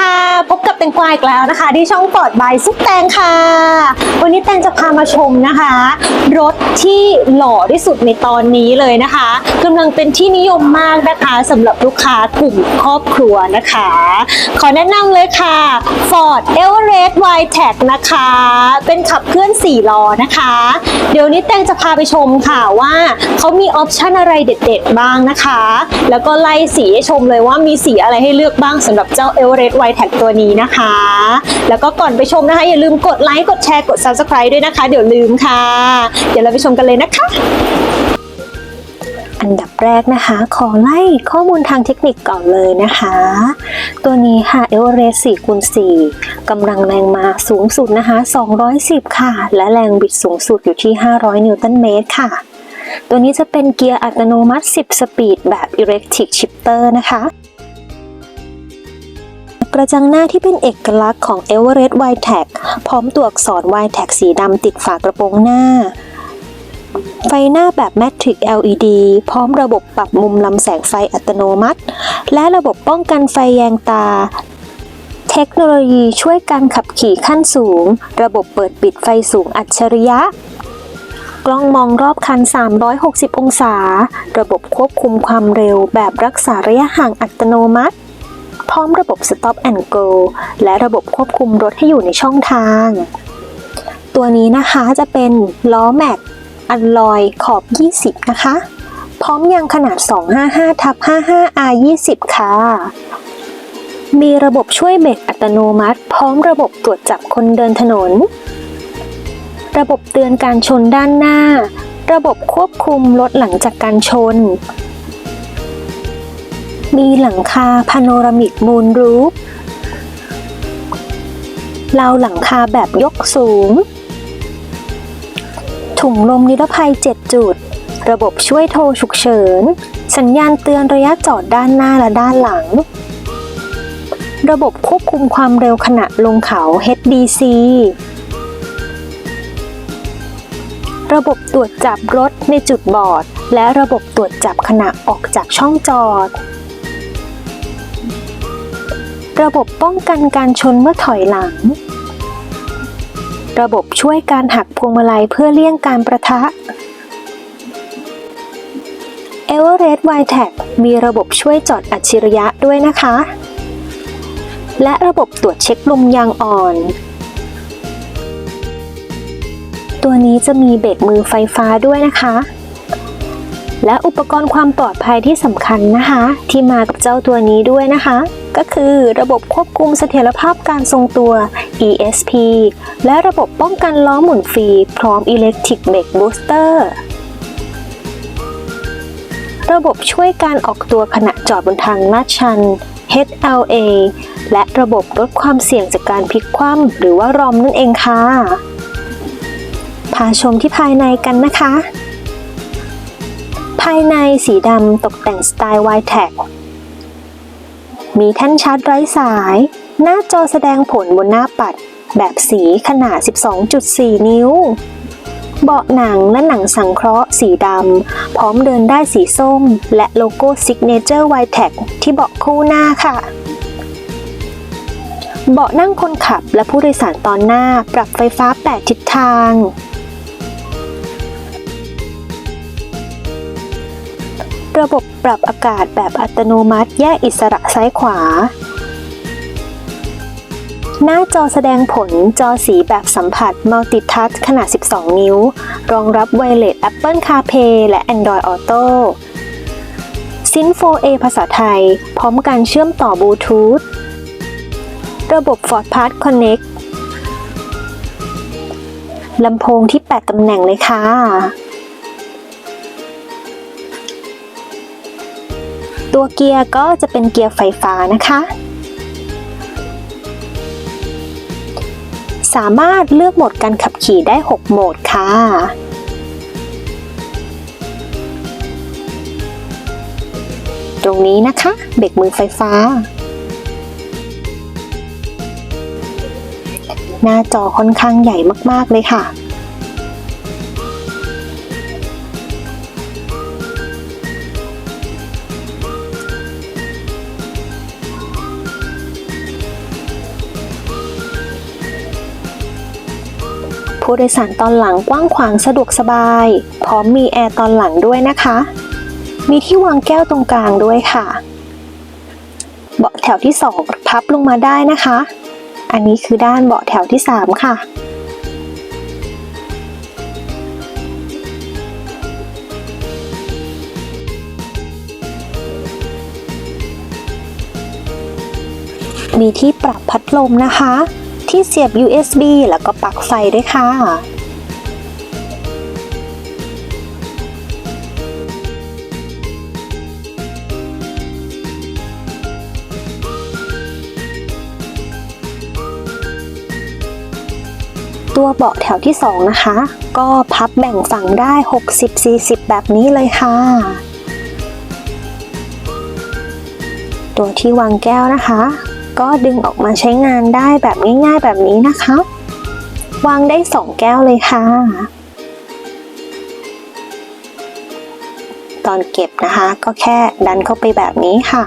ค่ะ พบกับแตงกวาอีกแล้วนะคะ ที่ช่องปลอดบายซุปแตงค่ะ วันนี้แตงจะพามาชมนะคะ รถที่หล่อที่สุดในตอนนี้เลยนะคะกำลังเป็นที่นิยมมากนะคะสำหรับลูกค้ากลุ่มครอบครัวนะคะ ขอแนะนำเลยค่ะ Ford Everest Y-Tech นะคะ เป็นขับเคลื่อน4ล้อนะคะ เดี๋ยวนี้แตงจะพาไปชมค่ะว่าเขามีออปชันอะไรเด็ด ๆ บ้างนะคะ แล้วก็ไล่สีให้ชมเลยว่ามีสีอะไรให้เลือกบ้างสำหรับเจ้า Everest Y-Tech ตัวนี้นะคะ แล้วก็ก่อนไปชมนะคะ อย่าลืมกดไลค์กดแชร์กด Subscribe ด้วยนะคะ เดี๋ยวลืมค่ะ เดี๋ยวเราไปชมกันเลยนะคะอันดับแรกนะคะ ขอไล่ข้อมูลทางเทคนิคก่อนเลยนะคะ ตัวนี้ค่ะเอเวอเรสต์4คูณ4กำลังแรงมาสูงสุดนะคะ 210 ค่ะ และแรงบิดสูงสุดอยู่ที่ 500 นิวตันเมตรค่ะ ตัวนี้จะเป็นเกียร์อัตโนมัติ 10 สปีดแบบ Electric Shifter นะคะ กระจังหน้าที่เป็นเอกลักษณ์ของ Everest Y-Tech พร้อมตัวอักษร Y-Tech สีดำติดฝากระโปรงหน้า ไฟหน้าแบบ Matrix LED พร้อมระบบปรับมุมลำแสงไฟอัตโนมัติ และระบบป้องกันไฟแยงตา เทคโนโลยีช่วยการขับขี่ขั้นสูง ระบบเปิดปิดไฟสูงอัจฉริยะกล้องมองรอบคัน 360 องศา ระบบควบคุมความเร็วแบบรักษาระยะห่างอัตโนมัติ พร้อมระบบ Stop and Go และระบบควบคุมรถให้อยู่ในช่องทาง ตัวนี้นะคะจะเป็นล้อแม็กอัลลอยขอบ 20 นะคะ พร้อมยางขนาด 255ทับ55 R 20ค่ะ มีระบบช่วยเบรกอัตโนมัติ พร้อมระบบตรวจจับคนเดินถนน ระบบเตือนการชนด้านหน้า ระบบควบคุมรถหลังจากการชน มีหลังคาพาโนรามิกมูนรูฟราวหลังคาแบบยกสูง ถุงลมนิรภัย 7 จุด ระบบช่วยโทรฉุกเฉิน สัญญาณเตือนระยะจอดด้านหน้าและด้านหลัง ระบบควบคุมความเร็วขณะลงเขา HDC ระบบตรวจจับรถในจุดบอด และระบบตรวจจับขณะออกจากช่องจอด ระบบป้องกันการชนเมื่อถอยหลัง ระบบช่วยการหักพวงมาลัยเพื่อเลี่ยงการประทะ Everest y t e c มีระบบช่วยจอดอัจฉริยะด้วยนะคะ และระบบตรวจเช็คลมยางอ่อน ตัวนี้จะมีเบรกมือไฟฟ้าด้วยนะคะ และอุปกรณ์ความปลอดภัยที่สำคัญนะคะ ที่มากับเจ้าตัวนี้ด้วยนะคะ ก็คือระบบควบคุมเสถียรภาพการทรงตัว ESP และระบบป้องกันล้อหมุนฟรีพร้อม Electric Brake Booster ระบบช่วยการออกตัวขณะจอดบนทางลาดชัน HLA และระบบลดความเสี่ยงจากการพลิกคว่ำหรือว่ารอมนั่นเองค่ะ พาชมที่ภายในกันนะคะ ภายในสีดำตกแต่งสไตล์ Y-Tech มีแท่นชาร์จไร้สาย หน้าจอแสดงผลบนหน้าปัด แบบสีขนาด 12.4 นิ้ว เบาะหนังและหนังสังเคราะห์สีดำ พร้อมเดินได้สีส้ม และโลโก้ Signature Y-Tech ที่เบาะคู่หน้าค่ะ เบาะนั่งคนขับและผู้โดยสารตอนหน้าปรับไฟฟ้า 8 ทิศทาง ระบบปรับอากาศแบบอัตโนมัติแยกอิสระซ้ายขวา หน้าจอแสดงผลจอสีแบบสัมผัสมัลติทัชขนาด 12 นิ้ว รองรับไวเลส Apple CarPlay และ Android Auto ซินโฟ A ภาษาไทย พร้อมการเชื่อมต่อบลูทูธระบบ Ford Pass Connect ลำโพงที่ 8 ตำแหน่งเลยค่ะ ตัวเกียร์ก็จะเป็นเกียร์ไฟฟ้านะคะ สามารถเลือกโหมดการขับขี่ได้ 6 โหมดค่ะ ตรงนี้นะคะเบรกมือไฟฟ้า หน้าจอค่อนข้างใหญ่มากๆเลยค่ะ ผู้โดยสารตอนหลังกว้างขวางสะดวกสบาย พร้อมมีแอร์ตอนหลังด้วยนะคะ มีที่วางแก้วตรงกลางด้วยค่ะ เบาะแถวที่ 2 พับลงมาได้นะคะ อันนี้คือด้านเบาะแถวที่ 3 ค่ะมีที่ปรับพัดลมนะคะ ที่เสียบ USB แล้วก็ปลั๊กไฟด้วยค่ะตัวเบาะแถวที่ 2 นะคะ ก็พับแบ่งฝั่งได้ 60-40 แบบนี้เลยค่ะ ตัวที่วางแก้วนะคะ ก็ดึงออกมาใช้งานได้แบบง่ายๆแบบนี้นะคะ วางได้ 2 แก้วเลยค่ะ ตอนเก็บนะคะก็แค่ดันเข้าไปแบบนี้ค่ะ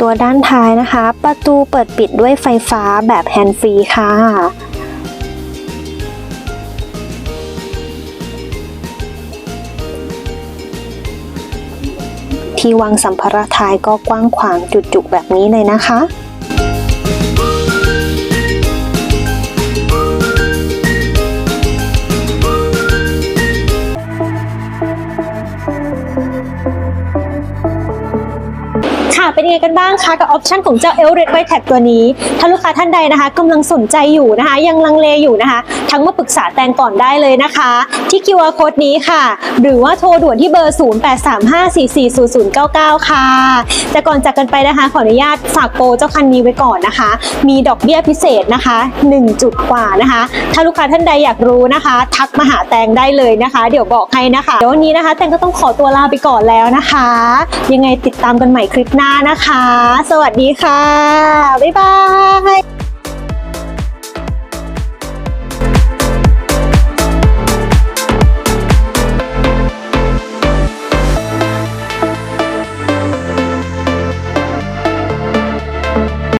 ตัวด้านท้ายนะคะ ประตูเปิดปิดด้วยไฟฟ้าแบบแฮนด์ฟรีค่ะ ที่วางสัมภาระท้ายก็กว้างขวางจุกๆแบบนี้เลยนะคะ เป็นยังไงกันบ้างคะกับออปชันของเจ้า e l r e d White Tag ตัวนี้ ถ้าลูกค้าท่านใดนะคะกำลังสนใจอยู่นะคะ ยังลังเลอยู่นะคะ ทั้งมาปรึกษาแตงก่อนได้เลยนะคะ ที่ QR code นี้ค่ะ หรือว่าโทรด่วนที่เบอร์ 0835440099 ค่ะ แต่ก่อนจากกันไปนะคะ ขออนุญาตฝากโปรเจ้าคันนี้ไว้ก่อนนะคะ มีดอกเบี้ยพิเศษนะคะ 1 จุดกว่านะคะ ถ้าลูกค้าท่านใดอยากรู้นะคะ ทักมาหาแตงได้เลยนะคะ เดี๋ยวบอกให้นะคะเดี๋ยววันนี้นะคะ แตงก็ต้องขอตัวลาไปก่อนแล้วนะคะ ยังไงติดตามกันใหม่คลิปหน้านะคะ สวัสดีค่ะ บ๊ายบาย